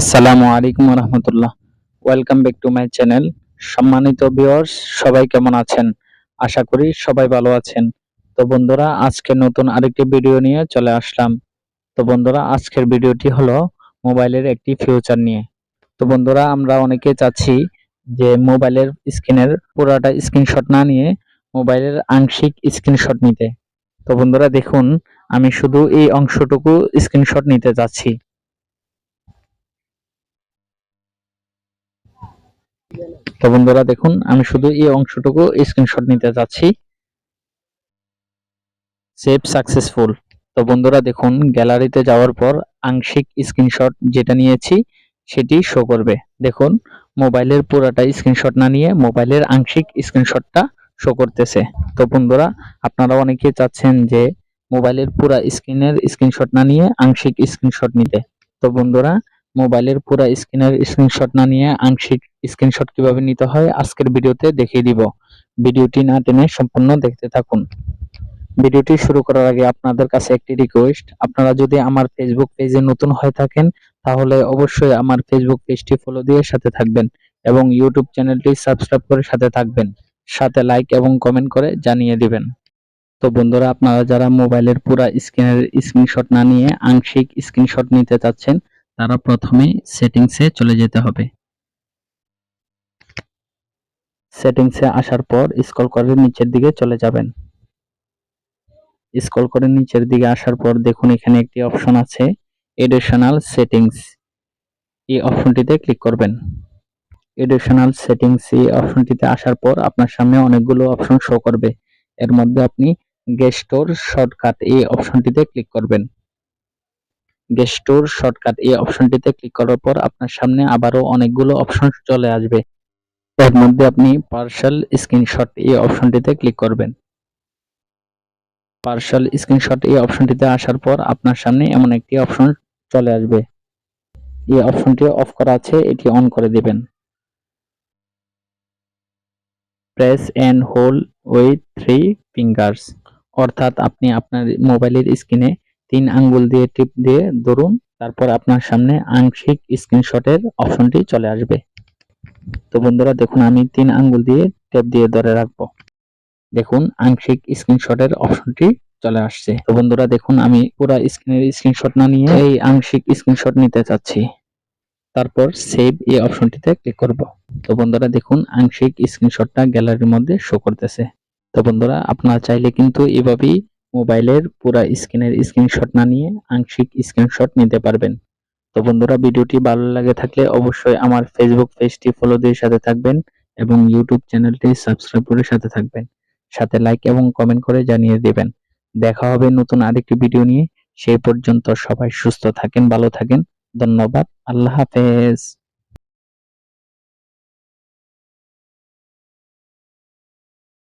আসসালামু আলাইকুম রহমতুল্লাহ। Welcome back to my channel সম্মানিত ভিউয়ার্স সবাই কেমন আছেন? আশা করি সবাই ভালো আছেন। তো বন্ধুরা, আজকে নতুন আরেকটি ভিডিও নিয়ে চলে আসলাম। তো বন্ধুরা, আজকের ভিডিওটি হলো মোবাইলের একটি ফিউচার নিয়ে। তো বন্ধুরা, আমরা অনেকে চাচ্ছি যে মোবাইলের স্ক্রিনের পুরাটা স্ক্রিনশট না নিয়ে মোবাইলের আংশিক স্ক্রিনশট নিতে। তো বন্ধুরা, দেখুন, আমি শুধু এই অংশটুকু স্ক্রিনশট নিতে যাচ্ছি তো বন্ধুরা দেখুন, আমি শুধু এই অংশটুকু স্ক্রিনশট নিতে যাচ্ছি। সেভ সাকসেসফুল তো বন্ধুরা দেখুন গ্যালারিতে যাওয়ার পর আংশিক স্ক্রিনশট যেটা নিয়েছি, সেটি শো করবে। দেখুন মোবাইলের পুরাটা স্ক্রিনশট না নিয়ে মোবাইলের আংশিক স্ক্রিনশটটা শো করতেছে। তো বন্ধুরা, আপনারা অনেকে চাচ্ছেন যে মোবাইলের পুরা স্ক্রিনের স্ক্রিনশট না নিয়ে আংশিক স্ক্রিনশট নিতে। তো বন্ধুরা মোবাইলের পুরা স্ক্রিনের স্ক্রিনশট না নিয়ে আংশিক স্ক্রিনশট কীভাবে নিতে হয় আজকের ভিডিওতে দেখিয়ে দিব। ভিডিওটি না টেনে সম্পূর্ণ দেখতে থাকুন। ভিডিওটি শুরু করার আগে আপনাদের কাছে একটি রিকোয়েস্ট আপনারা যদি আমার ফেসবুক পেজে নতুন হয়ে থাকেন, তাহলে অবশ্যই আমার ফেসবুক পেজটি ফলো দিয়ে সাথে থাকবেন এবং ইউটিউব চ্যানেলটি সাবস্ক্রাইব করে সাথে থাকবেন। সাথে লাইক এবং কমেন্ট করে জানিয়ে দিবেন। তো বন্ধুরা, আপনারা যারা মোবাইলের পুরা স্ক্রিনের স্ক্রিনশট না নিয়ে আংশিক স্ক্রিনশট নিতে চাচ্ছেন তারা প্রথমে সেটিংসে চলে যেতে হবে। সেটিংসে আসার পর স্ক্রল করে নিচের দিকে চলে যাবেন। স্ক্রল করে নিচের দিকে আসার পর দেখুন এখানে একটি অপশন আছে এডিশনাল সেটিংস এই অপশনটিতে ক্লিক করবেন। এডিশনাল সেটিংস এই অপশনটিতে আসার পর আপনার সামনে অনেকগুলো অপশন শো করবে। এর মধ্যে আপনি গেস্টোর শর্টকাট এই অপশনটিতে ক্লিক করবেন। গেস্টোর শর্টকাট এই অপশনটিতে ক্লিক করার পর আপনার সামনে আবারও অনেকগুলো অপশন চলে আসবে। এর মধ্যে আপনি পার্শাল স্ক্রিনশট এই অপশনটিতে ক্লিক করবেন। পার্শাল স্ক্রিনশট এই অপশনটিতে আসার পর আপনার সামনে এমন একটি অপশন চলে আসবে। এই অপশনটি অফ করা আছে, এটি অন করে দিবেন। Press and hold with three fingers অর্থাৎ আপনি আপনার মোবাইলের স্ক্রিনে তিন আঙ্গুল দিয়ে টিপ দিয়ে ধরুন, তারপর আপনার সামনে আংশিক স্ক্রিনশটের অপশনটি চলে আসবে। তো বন্ধুরা, দেখুন, আমি তিন আঙ্গুল দিয়ে টেপ দিয়ে ধরে রাখব। দেখুন, আংশিক স্ক্রিনশটের অপশনটি চলে আসছে। তো বন্ধুরা, দেখুন, আমি পুরো স্ক্রিনের স্ক্রিনশট না নিয়ে এই আংশিক স্ক্রিনশট নিতে চাচ্ছি। তারপর সেভ এই অপশনটিতে ক্লিক করব। তো বন্ধুরা, দেখুন, আংশিক স্ক্রিনশটটা গ্যালারির মধ্যে শো করতেছে। তো বন্ধুরা, আপনারা চাইলে কিন্তু এভাবেই মোবাইলের পুরা স্ক্রিনের স্ক্রিনশট না নিয়ে আংশিক স্ক্রিনশট নিতে পারবেন। তো বন্ধুরা, ভিডিওটি ভালো লাগে থাকলে অবশ্যই আমার ফেসবুক পেজটি ফলো দিয়ে সাথে থাকবেন এবং ইউটিউব চ্যানেলটি সাবস্ক্রাইব করে সাথে থাকবেন। সাথে লাইক এবং কমেন্ট করে জানিয়ে দেবেন। দেখা হবে নতুন আরেকটি ভিডিও নিয়ে। সেই পর্যন্ত সবাই সুস্থ থাকেন, ভালো থাকেন। ধন্যবাদ। আল্লাহ হাফেজ।